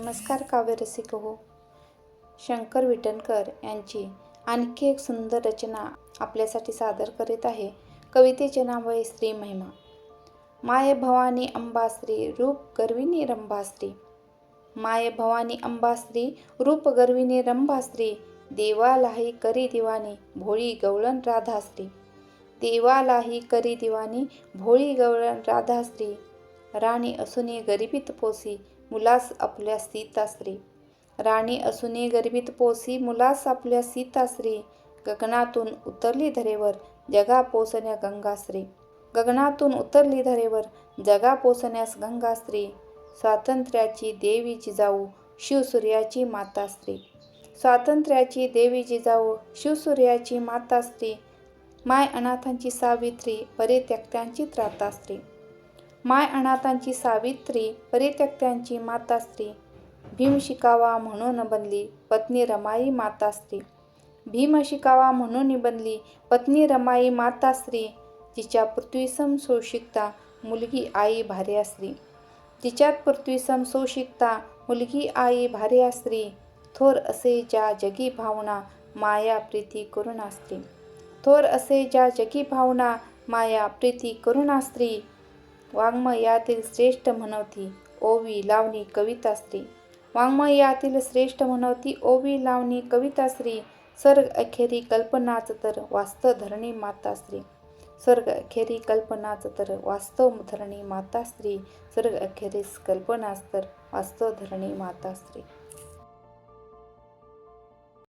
नमस्कार काव्यरसिक हो शंकर विटणकर यांची आणखी एक सुंदर रचना आपल्यासाठी सादर करीत आहे. कवितेचे नाव आहे स्त्री महिमा. माय भवानी अंबास्त्री रूप गर्विणी रंभास्त्री. माय भवानी अंबास्त्री रूप गर्विणी रंभास्त्री. देवालाही करी दिवानी भोळी गवळण राधाश्री देवालाही करी दिवानी भोळी गवळण राधास्त्री. राणी असूनी गरिबीत पोसी मुलास आपल्या सीतास्त्री राणी असूनी गरिबीत पोसी मुलास आपल्या सीतास्त्री गगनातून उतरली धरेवर जगा पोसण्या गंगास्त्री गगनातून उतरली धरेवर जगा पोसण्यास गंगास्त्री स्वातंत्र्याची देवी जिजाऊ शिवसूर्याची मातास्त्री स्वातंत्र्याची देवी जिजाऊ शिवसूर्याची मातास्त्री माय अनाथांची सावित्री परित्यक्त्यांची त्रातास्त्री माय अनाथांची सावित्री परित्यक्त्यांची मातास्त्री. भीम शिकावा म्हणून बनली पत्नी रमाई मातास्त्री. भीम शिकावा म्हणून बनली पत्नी रमाई मातास्त्री. जिच्या पृथ्वीसम सोशिकता मुलगी आई भार्याश्री तिच्यात पृथ्वीसम सोशिकता मुलगी आई भार्याश्री थोर असे ज्या जगी भावना माया प्रीती करुणास्त्री. थोर असे ज्या जगी भावना माया प्रीती वाङ्मयातील श्रेष्ठ म्हणवती ओवी लावणी कविताश्री वाङ्मयातील श्रेष्ठ म्हणवती ओवी लावणी कविताश्री सर्ग अखेरी कल्पनाच तर वास्तव धरणी माताश्री स्वर्ग अखेरी कल्पनाच तर वास्तव धरणी माताश्री स्वर्ग अखेरीस कल्पनाच तर वास्तव धरणी माताश्री